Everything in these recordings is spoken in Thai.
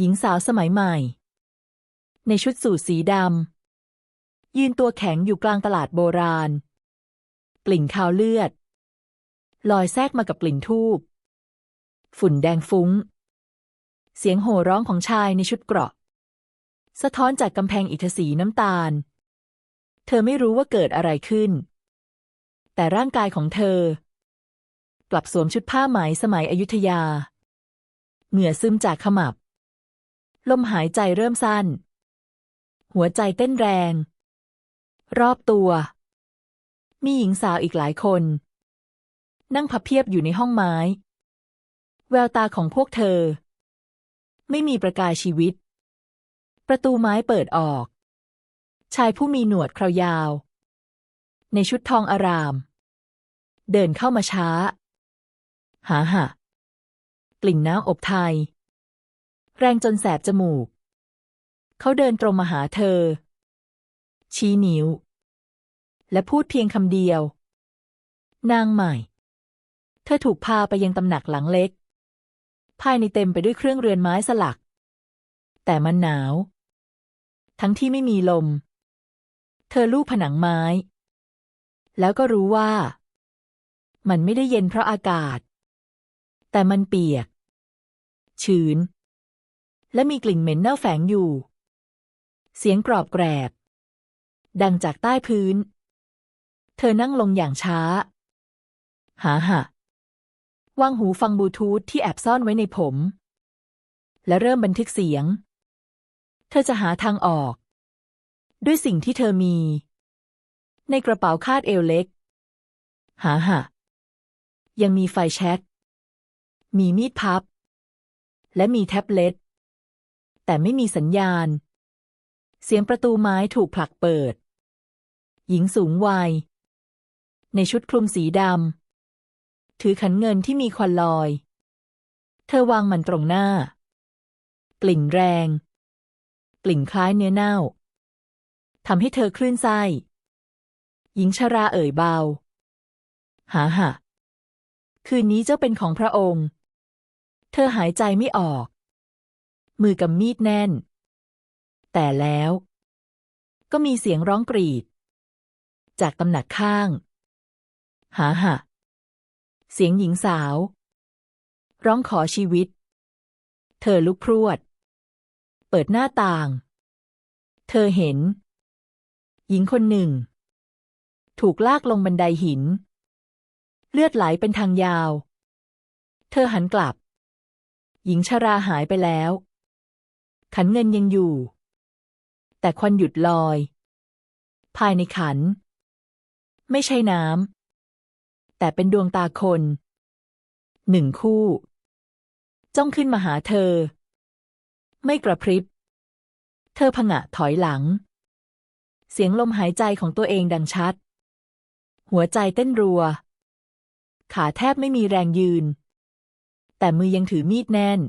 หญิงสาวสมัยใหม่ ในชุดสูทสีดำยืนตัวแข็งอยู่กลางตลาดโบราณ กลิ่นคาวเลือด ลอยแทรกมากับกลิ่นทูบฝุ่นแดงฟุ้ง เสียงโห่ร้องของชายในชุดเกราะ สะท้อนจากกำแพงอิฐสีน้ำตาล เธอไม่รู้ว่าเกิดอะไรขึ้น แต่ร่างกายของเธอ กลับสวมชุดผ้าไหมสมัยอยุธยา เหงื่อซึมจากขมับ ลมหายใจเริ่มสั้น หัวใจเต้นแรง รอบตัว มีหญิงสาวอีกหลายคน นั่งพับเพียบอยู่ในห้องไม้ แววตาของพวกเธอ ไม่มีประกายชีวิต ประตูไม้เปิดออก ชายผู้มีหนวดคราวยาว ในชุดทองอาราม เดินเข้ามาช้า หาหะกลิ่นน้ำอบไทย แรงจนแสบจมูก เขาเดินตรงมาหาเธอ ชี้นิ้ว และพูดเพียงคำเดียว นางใหม่ เธอถูกพาไปยังตำหนักหลังเล็ก ภายในเต็มไปด้วยเครื่องเรือนไม้สลัก แต่มันหนาว ทั้งที่ไม่มีลม เธอลูบผนังไม้ แล้วก็รู้ว่า มันไม่ได้เย็นเพราะอากาศ แต่มันเปียก ชื้น และมีกลิ่นเหม็นเน่าแฝงอยู่ เสียงกรอบแกรบ ดังจากใต้พื้น เธอนั่งลงอย่างช้า หาหะวางหูฟังบลูทูธที่แอบซ่อนไว้ในผม และเริ่มบันทึกเสียง เธอจะหาทางออก ด้วยสิ่งที่เธอมี ในกระเป๋าคาดเอวเล็ก หาหะยังมีไฟแช็กมีมีดพับ และมีแท็บเล็ต แต่ไม่มีสัญญาณ เสียงประตูไม้ถูกผลักเปิด หญิงสูงวัย ในชุดคลุมสีดำถือขันเงินที่มีควันลอย เธอวางมันตรงหน้า กลิ่นแรง กลิ่นคล้ายเนื้อเน่าทำให้เธอคลื่นไส้หญิงชราเอ่ยเบา หาหะคืนนี้เจ้าเป็นของพระองค์ เธอหายใจไม่ออก มือกำมีดแน่น แต่แล้ว ก็มีเสียงร้องกรีด จากตำหนักข้าง หาหะ เสียงหญิงสาว ร้องขอชีวิต เธอลุกพรวด เปิดหน้าต่าง เธอเห็น หญิงคนหนึ่ง ถูกลากลงบันไดหิน เลือดไหลเป็นทางยาว เธอหันกลับหญิงชราหายไปแล้ว ขันเงินยังอยู่ แต่ควันหยุดลอย ภายในขัน ไม่ใช่น้ำแต่เป็นดวงตาคนหนึ่งคู่ จ้องขึ้นมาหาเธอ ไม่กระพริบ เธอผงะถอยหลัง เสียงลมหายใจของตัวเองดังชัด หัวใจเต้นรัว ขาแทบไม่มีแรงยืน แต่มือยังถือมีดแน่น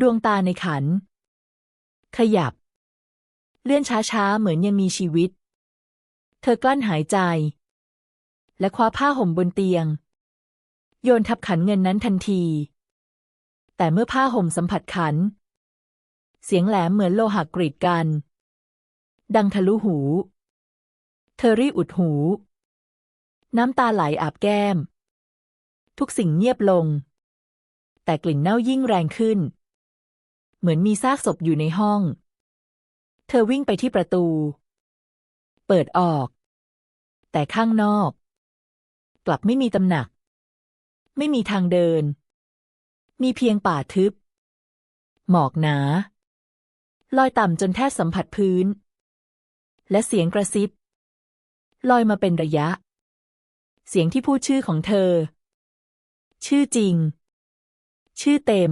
ดวงตาในขัน ขยับ เลื่อนช้าๆ เหมือนยังมีชีวิต เธอกลั้นหายใจ และคว้าผ้าห่มบนเตียง โยนทับขันเงินนั้นทันที แต่เมื่อผ้าห่มสัมผัสขัน เสียงแหลมเหมือนโลหะกรีดกัน ดังทะลุหู เธอรีอุดหู น้ำตาไหลอาบแก้ม ทุกสิ่งเงียบลง แต่กลิ่นเน่ายิ่งแรงขึ้น เหมือนมีซากศพอยู่ในห้อง เธอวิ่งไปที่ประตู เปิดออก แต่ข้างนอก กลับไม่มีตำหนัก ไม่มีทางเดิน มีเพียงป่าทึบ หมอกหนา ลอยต่ำจนแทบสัมผัสพื้น และเสียงกระซิบ ลอยมาเป็นระยะ เสียงที่พูดชื่อของเธอ ชื่อจริง ชื่อเต็ม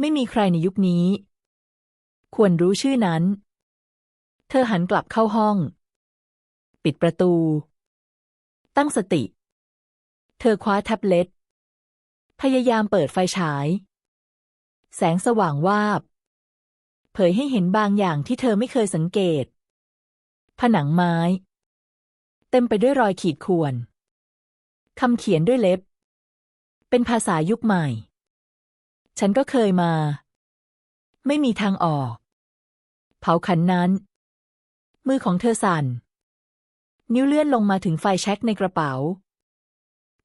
ไม่มีใครในยุคนี้ ควรรู้ชื่อนั้น เธอหันกลับเข้าห้อง ปิดประตู ตั้งสติ เธอคว้าแท็บเล็ต พยายามเปิดไฟฉาย แสงสว่างวาบ เผยให้เห็นบางอย่างที่เธอไม่เคยสังเกต ผนังไม้ เต็มไปด้วยรอยขีดข่วนคำเขียนด้วยเล็บ เป็นภาษายุคใหม่ ฉันก็เคยมา ไม่มีทางออก เผาขันนั้น มือของเธอสั่น นิ้วเลื่อนลงมาถึงไฟแช็กในกระเป๋า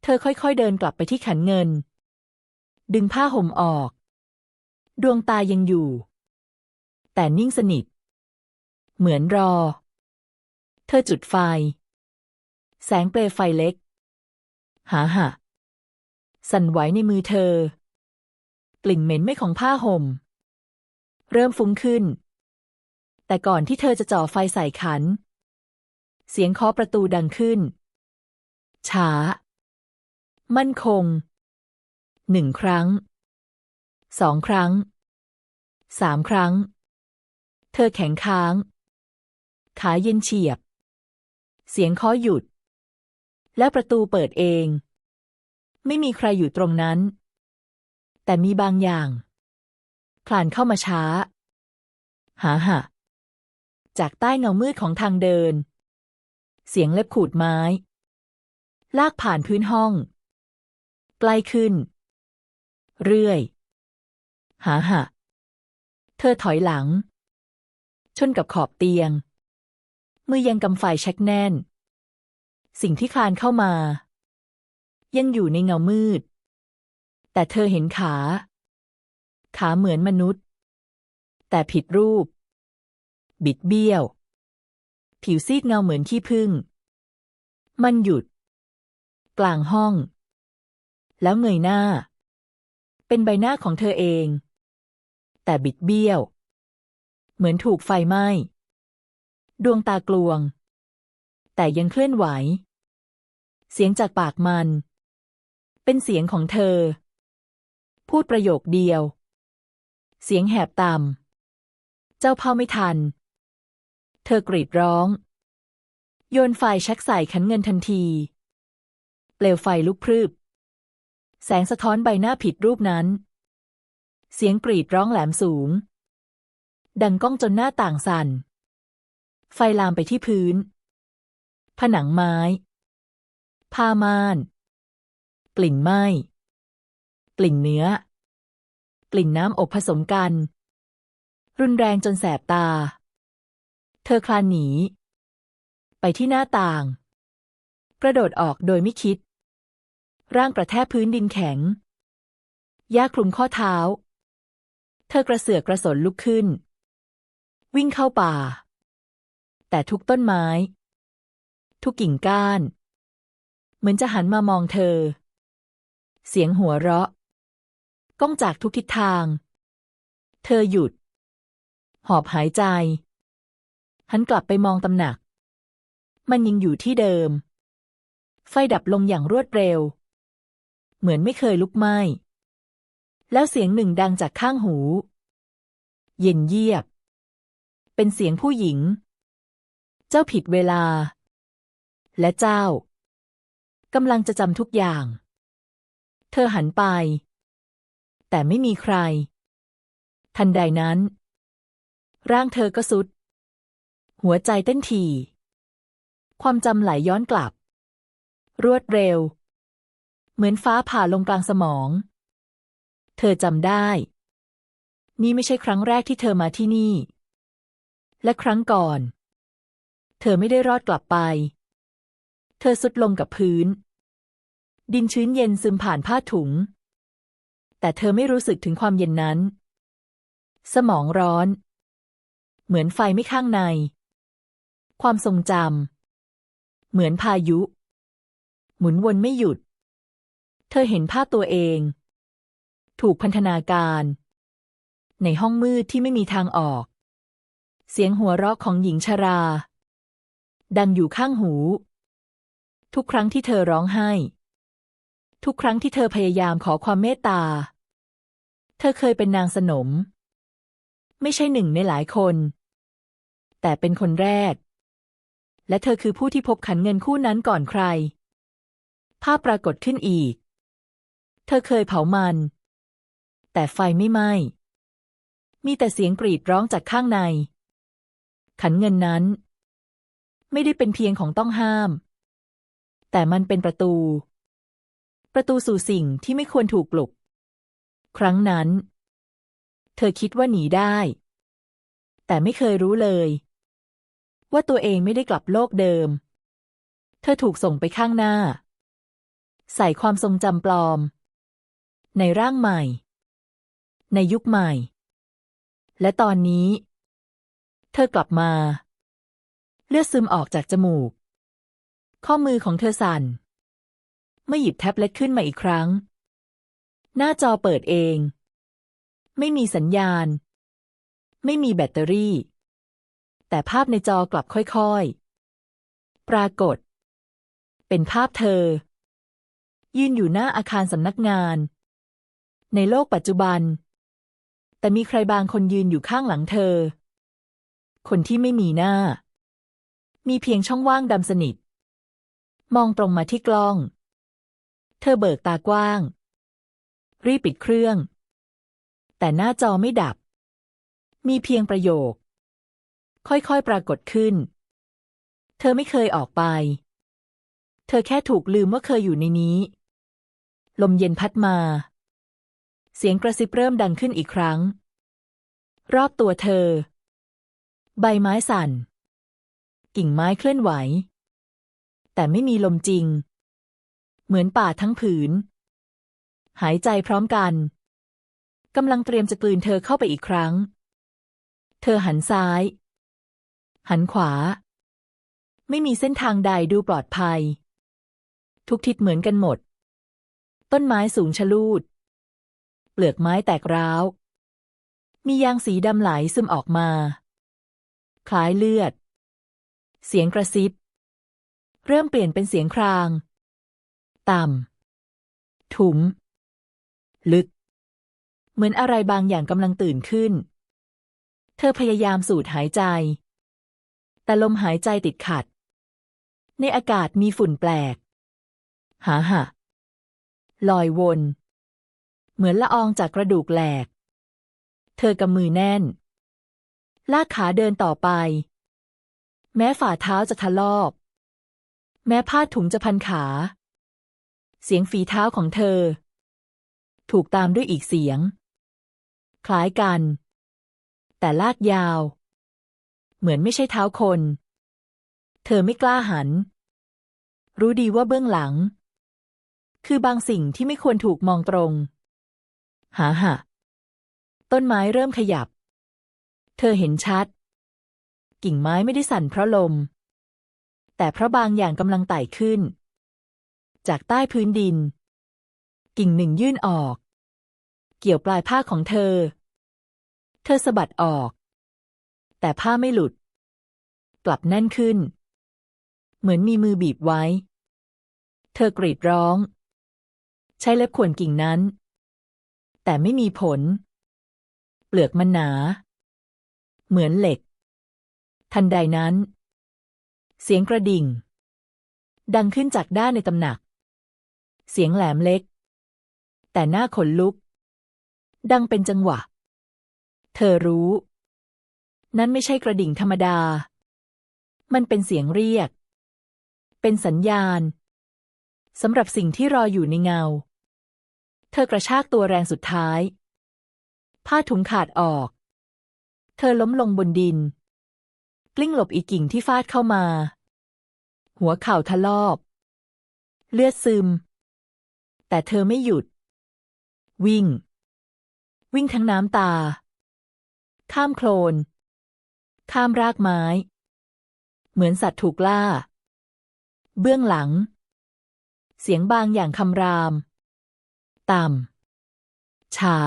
เธอค่อยๆเดินกลับไปที่ขันเงิน ดึงผ้าห่มออก ดวงตายังอยู่ แต่นิ่งสนิท เหมือนรอ เธอจุดไฟ แสงเปลวไฟเล็ก หาหะ สั่นไหวในมือเธอ กลิ่นเหม็นไม้ของผ้าห่ม เริ่มฟุ้งขึ้น แต่ก่อนที่เธอจะจ่อไฟใส่ขัน เสียงเคาะประตูดังขึ้น ช้า มั่นคง หนึ่งครั้ง สองครั้ง สามครั้ง เธอแข็งค้าง ขาเย็นเฉียบ เสียงเคาะหยุด และประตูเปิดเอง ไม่มีใครอยู่ตรงนั้น แต่มีบางอย่างคลานเข้ามาช้า หาหะจากใต้เงามืดของทางเดิน เสียงเล็บขูดไม้ ลากผ่านพื้นห้อง ใกล้ขึ้น เรื่อย หาหะเธอถอยหลัง ชนกับขอบเตียง มือยังกำไฟแช็กแน่น สิ่งที่คลานเข้ามา ยังอยู่ในเงามืด แต่เธอเห็นขา ขาเหมือนมนุษย์ แต่ผิดรูป บิดเบี้ยว ผิวซีดเงาเหมือนขี้ผึ้งมันหยุด กลางห้อง แล้วเงยหน้า เป็นใบหน้าของเธอเอง แต่บิดเบี้ยว เหมือนถูกไฟไหม้ ดวงตากลวง แต่ยังเคลื่อนไหว เสียงจากปากมัน เป็นเสียงของเธอ พูดประโยคเดียว เสียงแหบต่ำ เจ้าพ่อไม่ทัน เธอกรีดร้อง โยนไฟชักใส่ขันเงินทันที เปลวไฟลุกพรึบ แสงสะท้อนใบหน้าผิดรูปนั้น เสียงกรีดร้องแหลมสูง ดังก้องจนหน้าต่างสั่น ไฟลามไปที่พื้น ผนังไม้ ผ้าม่าน กลิ่นไหม้ กลิ่นเนื้อ กลิ่นน้ำอบผสมกัน รุนแรงจนแสบตา เธอคลานหนี ไปที่หน้าต่าง กระโดดออกโดยไม่คิด ร่างกระแทกพื้นดินแข็งหญ้าคลุมข้อเท้า เธอกระเสือกกระสนลุกขึ้น วิ่งเข้าป่า แต่ทุกต้นไม้ ทุกกิ่งก้าน เหมือนจะหันมามองเธอ เสียงหัวเราะ ก้องจากทุกทิศทาง เธอหยุด หอบหายใจ หันกลับไปมองตำหนัก มันยังอยู่ที่เดิม ไฟดับลงอย่างรวดเร็ว เหมือนไม่เคยลุกไหม้ แล้วเสียงหนึ่งดังจากข้างหู เย็นเยียบ เป็นเสียงผู้หญิง เจ้าผิดเวลา และเจ้ากำลังจะจำทุกอย่าง เธอหันไป แต่ไม่มีใคร ทันใดนั้น ร่างเธอก็สุด หัวใจเต้นถี่ความจำไหลย้อนกลับ รวดเร็ว เหมือนฟ้าผ่าลงกลางสมอง เธอจำได้ นี่ไม่ใช่ครั้งแรกที่เธอมาที่นี่ และครั้งก่อน เธอไม่ได้รอดกลับไป เธอสุดลงกับพื้น ดินชื้นเย็นซึมผ่านผ้าถุง แต่เธอไม่รู้สึกถึงความเย็นนั้น สมองร้อน เหมือนไฟไม่ข้างใน ความทรงจำเหมือนพายุ หมุนวนไม่หยุด เธอเห็นภาพตัวเอง ถูกพันธนาการ ในห้องมืดที่ไม่มีทางออก เสียงหัวเราะของหญิงชรา ดังอยู่ข้างหู ทุกครั้งที่เธอร้องไห้ทุกครั้งที่เธอพยายามขอความเมตตา ธอเคยเป็นนางสนม ไม่ใช่หนึ่งในหลายคน แต่เป็นคนแรก และเธอคือผู้ที่พบขันเงินคู่นั้นก่อนใคร ภาพปรากฏขึ้นอีก เธอเคยเผามัน แต่ไฟไม่ไหม้มีแต่เสียงกรีดร้องจากข้างใน ขันเงินนั้น ไม่ได้เป็นเพียงของต้องห้าม แต่มันเป็นประตู ประตูสู่สิ่งที่ไม่ควรถูกปลุก ครั้งนั้น เธอคิดว่าหนีได้ แต่ไม่เคยรู้เลย ว่าตัวเองไม่ได้กลับโลกเดิม เธอถูกส่งไปข้างหน้า ใส่ความทรงจำปลอม ในร่างใหม่ ในยุคใหม่ และตอนนี้ เธอกลับมา เลือดซึมออกจากจมูก ข้อมือของเธอสั่นเมื่อหยิบแท็บเล็ตขึ้นมาอีกครั้ง หน้าจอเปิดเอง ไม่มีสัญญาณ ไม่มีแบตเตอรี่ แต่ภาพในจอกลับค่อยๆ ปรากฏ เป็นภาพเธอ ยืนอยู่หน้าอาคารสำนักงาน ในโลกปัจจุบัน แต่มีใครบางคนยืนอยู่ข้างหลังเธอ คนที่ไม่มีหน้า มีเพียงช่องว่างดำสนิท มองตรงมาที่กล้อง เธอเบิกตากว้าง รีบปิดเครื่อง แต่หน้าจอไม่ดับ มีเพียงประโยค ค่อยๆปรากฏขึ้น เธอไม่เคยออกไป เธอแค่ถูกลืมว่าเคยอยู่ในนี้ ลมเย็นพัดมา เสียงกระซิบเริ่มดังขึ้นอีกครั้ง รอบตัวเธอ ใบไม้สั่น กิ่งไม้เคลื่อนไหว แต่ไม่มีลมจริง เหมือนป่าทั้งผืน หายใจพร้อมกันกำลังเตรียมจะกลืนเธอเข้าไปอีกครั้ง เธอหันซ้าย หันขวา ไม่มีเส้นทางใดดูปลอดภัย ทุกทิศเหมือนกันหมด ต้นไม้สูงชะลูด เปลือกไม้แตกร้าว มียางสีดำไหลซึมออกมา คล้ายเลือด เสียงกระซิบ เริ่มเปลี่ยนเป็นเสียงคราง ต่ำถุม ลึก เหมือนอะไรบางอย่างกำลังตื่นขึ้น เธอพยายามสูดหายใจ แต่ลมหายใจติดขัด ในอากาศมีฝุ่นแปลก หาหะลอยวน เหมือนละอองจากกระดูกแหลก เธอกำมือแน่น ลากขาเดินต่อไป แม้ฝ่าเท้าจะทะลอกแม้ผ้าถุงจะพันขา เสียงฝีเท้าของเธอ ถูกตามด้วยอีกเสียง คล้ายกัน แต่ลากยาว เหมือนไม่ใช่เท้าคน เธอไม่กล้าหัน รู้ดีว่าเบื้องหลัง คือบางสิ่งที่ไม่ควรถูกมองตรง หาหะต้นไม้เริ่มขยับ เธอเห็นชัด กิ่งไม้ไม่ได้สั่นเพราะลม แต่เพราะบางอย่างกำลังไต่ขึ้น จากใต้พื้นดิน กิ่งหนึ่งยื่นออก เกี่ยวปลายผ้าของเธอ เธอสะบัดออก แต่ผ้าไม่หลุด กลับแน่นขึ้น เหมือนมีมือบีบไว้ เธอกรีดร้อง ใช้เล็บข่วนกิ่งนั้น แต่ไม่มีผล เปลือกมันหนา เหมือนเหล็ก ทันใดนั้น เสียงกระดิ่ง ดังขึ้นจากด้านในตำหนัก เสียงแหลมเล็ก แต่หน้าขนลุก ดังเป็นจังหวะ เธอรู้ นั้นไม่ใช่กระดิ่งธรรมดา มันเป็นเสียงเรียก เป็นสัญญาณสำหรับสิ่งที่รออยู่ในเงา เธอกระชากตัวแรงสุดท้าย ผ้าถุงขาดออก เธอล้มลงบนดิน กลิ้งหลบอีกกิ่งที่ฟาดเข้ามา หัวเข่าทะลอบ เลือดซึม แต่เธอไม่หยุด วิ่ง วิ่งทั้งน้ำตา ข้ามโคลน ข้ามรากไม้ เหมือนสัตว์ถูกล่า เบื้องหลัง เสียงบางอย่างคำราม ต่ำ ช้า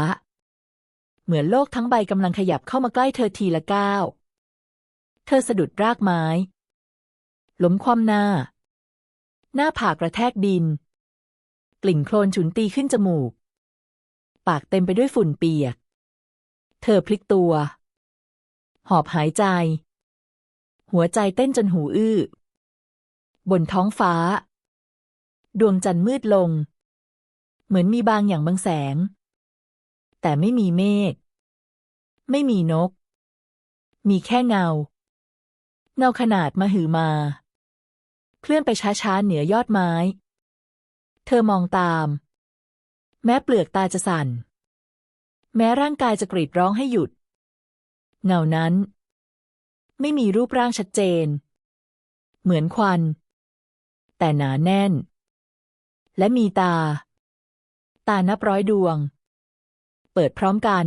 เหมือนโลกทั้งใบกำลังขยับเข้ามาใกล้เธอทีละก้าว เธอสะดุดรากไม้ล้มคว่ำหน้า หน้าผากกระแทกดิน กลิ่นโคลนฉุนตีขึ้นจมูก ปากเต็มไปด้วยฝุ่นเปียก เธอพลิกตัว หอบหายใจ หัวใจเต้นจนหูอื้อ บนท้องฟ้า ดวงจันทร์มืดลง เหมือนมีบางอย่างบางแสง แต่ไม่มีเมฆ ไม่มีนก มีแค่เงา เงาขนาดมาหือมา เคลื่อนไปช้าๆเหนือยอดไม้ เธอมองตาม แม้เปลือกตาจะสั่น แม้ร่างกายจะกรีดร้องให้หยุด เงานั้น ไม่มีรูปร่างชัดเจน เหมือนควัน แต่หนาแน่น และมีตา ตานับร้อยดวง เปิดพร้อมกัน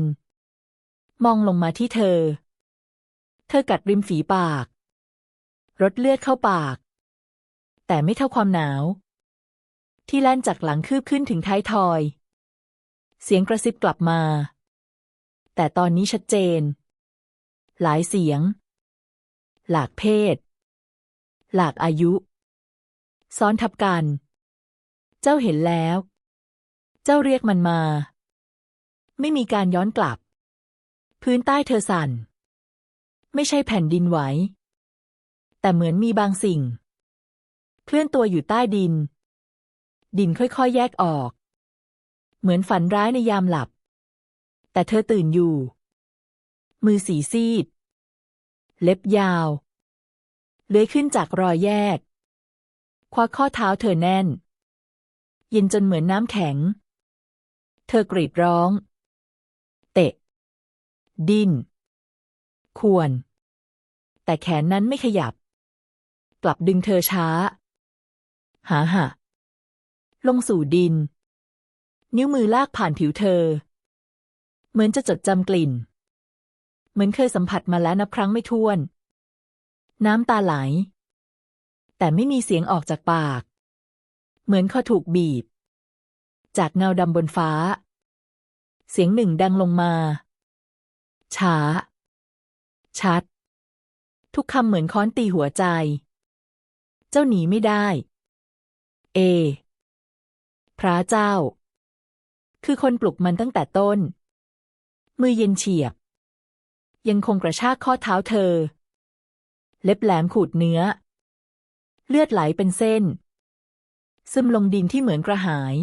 มองลงมาที่เธอ เธอกัดริมฝีปากรดเลือดเข้าปาก แต่ไม่เท่าความหนาว ที่แล่นจากหลังคืบขึ้นถึงท้ายทอย เสียงกระซิบกลับมา แต่ตอนนี้ชัดเจน หลายเสียง หลากเพศ หลากอายุ ซ้อนทับกัน เจ้าเห็นแล้ว เจ้าเรียกมันมา ไม่มีการย้อนกลับ พื้นใต้เธอสั่น ไม่ใช่แผ่นดินไหว แต่เหมือนมีบางสิ่ง เคลื่อนตัวอยู่ใต้ดิน ดินค่อยๆแยกออก เหมือนฝันร้ายในยามหลับ แต่เธอตื่นอยู่ มือสีซีด เล็บยาว เลื้อยขึ้นจากรอยแยก คว้าข้อเท้าเธอแน่น เย็นจนเหมือนน้ำแข็ง เธอกรีดร้อง เตะ ดิ้น ควร แต่แขนนั้นไม่ขยับ กลับดึงเธอช้า หาหะลงสู่ดิน นิ้วมือลากผ่านผิวเธอ เหมือนจะจดจำกลิ่น เหมือนเคยสัมผัสมาแล้วนับครั้งไม่ถ้วน น้ำตาไหล แต่ไม่มีเสียงออกจากปาก เหมือนเขาถูกบีบ จากเงาดำบนฟ้า เสียงหนึ่งดังลงมา ช้า ชัด ทุกคำเหมือนค้อนตีหัวใจ เจ้าหนีไม่ได้ เอ พระเจ้า คือคนปลุกมันตั้งแต่ต้น มือเย็นเฉียบ ยังคงกระชากข้อเท้าเธอ เล็บแหลมขูดเนื้อ เลือดไหลเป็นเส้น ซึมลงดินที่เหมือนกระหาย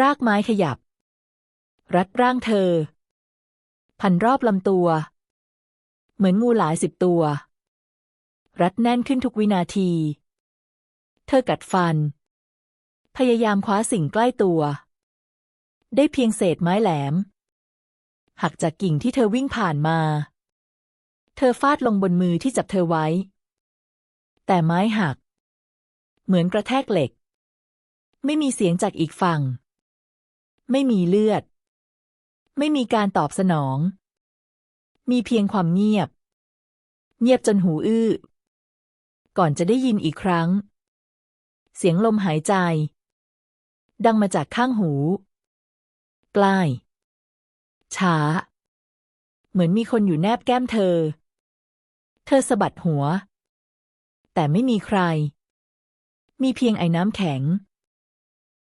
รากไม้ขยับ รัดร่างเธอ พันรอบลำตัว เหมือนงูหลายสิบตัว รัดแน่นขึ้นทุกวินาที เธอกัดฟัน พยายามคว้าสิ่งใกล้ตัว ได้เพียงเศษไม้แหลม หักจากกิ่งที่เธอวิ่งผ่านมา เธอฟาดลงบนมือที่จับเธอไว้ แต่ไม้หัก เหมือนกระแทกเหล็ก ไม่มีเสียงจากอีกฝั่ง ไม่มีเลือด ไม่มีการตอบสนอง มีเพียงความเงียบ เงียบจนหูอื้อ ก่อนจะได้ยินอีกครั้ง เสียงลมหายใจ ดังมาจากข้างหู กล้ช้า เหมือนมีคนอยู่แนบแก้มเธอ เธอสะบัดหัว แต่ไม่มีใคร มีเพียงไอ้น้ำแข็ง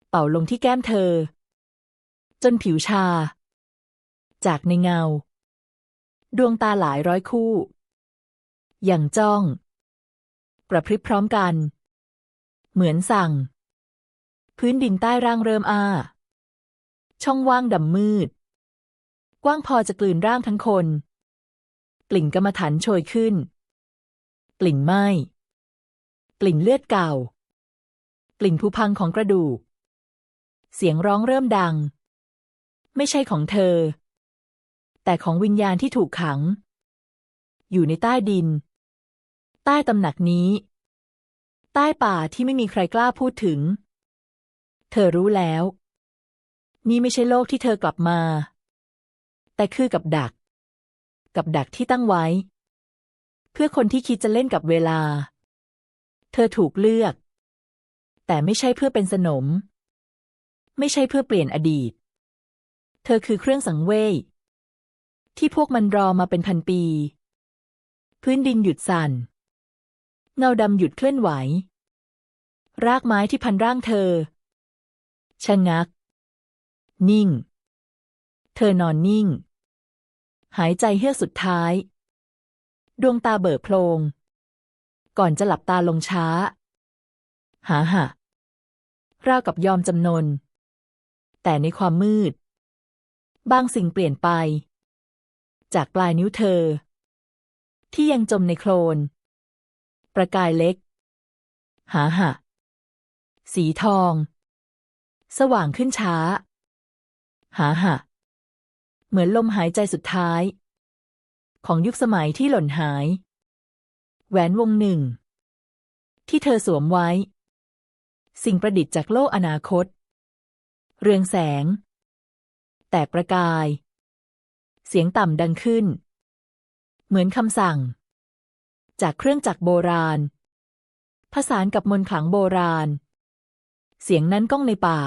เป่าลงที่แก้มเธอ จนผิวชา จากในเงา ดวงตาหลายร้อยคู่ อย่างจ้อง ประพริบพร้อมกัน เหมือนสั่ง พื้นดินใต้ร่างเริ่มอ้า ช่องว่างดำมืด กว้างพอจะกลืนร่างทั้งคน กลิ่นกรรมฐานโชยขึ้น กลิ่นไหม้กลิ่นเลือดเก่า กลิ่นผุพังของกระดูก เสียงร้องเริ่มดัง ไม่ใช่ของเธอ แต่ของวิญญาณที่ถูกขัง อยู่ในใต้ดิน ใต้ตำหนักนี้ ใต้ป่าที่ไม่มีใครกล้าพูดถึง เธอรู้แล้ว นี่ไม่ใช่โลกที่เธอกลับมา แต่คือกับดัก กับดักที่ตั้งไว้ เพื่อคนที่คิดจะเล่นกับเวลา เธอถูกเลือก แต่ไม่ใช่เพื่อเป็นสนม ไม่ใช่เพื่อเปลี่ยนอดีต เธอคือเครื่องสังเวยที่พวกมันรอมาเป็นพันปี พื้นดินหยุดสั่น เงาดำหยุดเคลื่อนไหว รากไม้ที่พันร่างเธอชะงัก นิ่ง เธอนอนนิ่ง หายใจเฮือกสุดท้าย ดวงตาเบิกโพลง ก่อนจะหลับตาลงช้า หาหะราวกับยอมจำนน แต่ในความมืด บางสิ่งเปลี่ยนไป จากปลายนิ้วเธอ ที่ยังจมในโคลน ประกายเล็ก หาหะสีทอง สว่างขึ้นช้า หาหะ เหมือนลมหายใจสุดท้าย ของยุคสมัยที่หล่นหาย แหวนวงหนึ่ง ที่เธอสวมไว้ สิ่งประดิษฐ์จากโลกอนาคต เรืองแสง แตกประกาย เสียงต่ำดังขึ้น เหมือนคำสั่ง จากเครื่องจักรโบราณผสานกับมนต์ขลังโบราณ เสียงนั้นก้องในป่า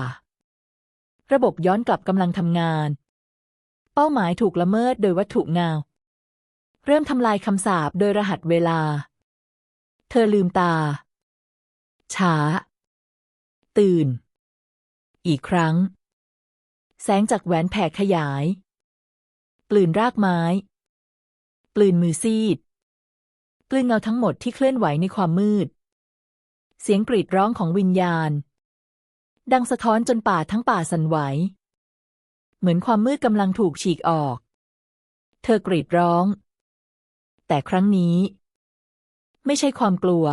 ระบบย้อนกลับกำลังทำงาน เป้าหมายถูกละเมิดโดยวัตถุเงา เริ่มทำลายคำสาปโดยรหัสเวลา เธอลืมตา ช้า ตื่น อีกครั้ง แสงจากแหวนแผ่ขยายกลืนรากไม้กลืนมือซีดกลืนเงาทั้งหมดที่เคลื่อนไหวในความมืด เสียงกรีดร้องของวิญญาณ ดังสะท้อนจนป่าทั้งป่าสั่นไหว เหมือนความมืดกำลังถูกฉีกออก เธอกรีดร้อง แต่ครั้งนี้ ไม่ใช่ความกลัว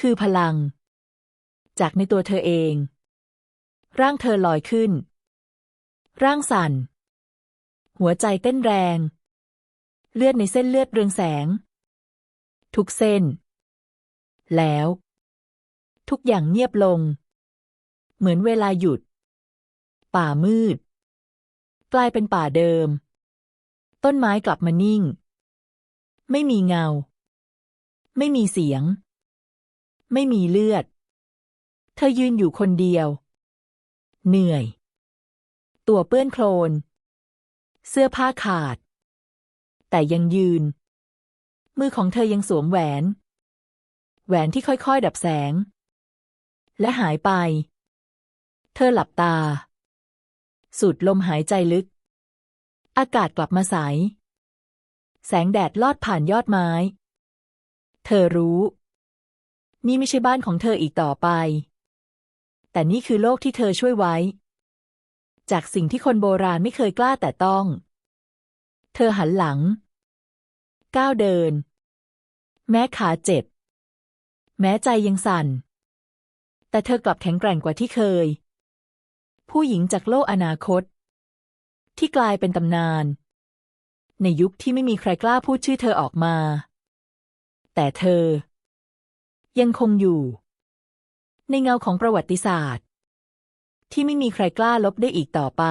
คือพลัง จากในตัวเธอเอง ร่างเธอลอยขึ้น ร่างสั่น หัวใจเต้นแรง เลือดในเส้นเลือดเรืองแสง ทุกเส้น แล้ว ทุกอย่างเงียบลง เหมือนเวลาหยุด ป่ามืด กลายเป็นป่าเดิม ต้นไม้กลับมานิ่ง ไม่มีเงา ไม่มีเสียง ไม่มีเลือด เธอยืนอยู่คนเดียว เหนื่อย ตัวเปื้อนโคลน เสื้อผ้าขาด แต่ยังยืน มือของเธอยังสวมแหวน แหวนที่ค่อยๆ ดับแสง และหายไป ธอหลับตา สูดลมหายใจลึก อากาศกลับมาใส แสงแดดลอดผ่านยอดไม้ เธอรู้ นี่ไม่ใช่บ้านของเธออีกต่อไป แต่นี่คือโลกที่เธอช่วยไว้ จากสิ่งที่คนโบราณไม่เคยกล้าแต่ต้อง เธอหันหลัง ก้าวเดิน แม้ขาเจ็บ แม้ใจยังสั่น แต่เธอกลับแข็งแกร่งกว่าที่เคย ผู้หญิงจากโลกอนาคต ที่กลายเป็นตำนาน ในยุคที่ไม่มีใครกล้าพูดชื่อเธอออกมา แต่เธอ ยังคงอยู่ ในเงาของประวัติศาสตร์ ที่ไม่มีใครกล้าลบได้อีกต่อไป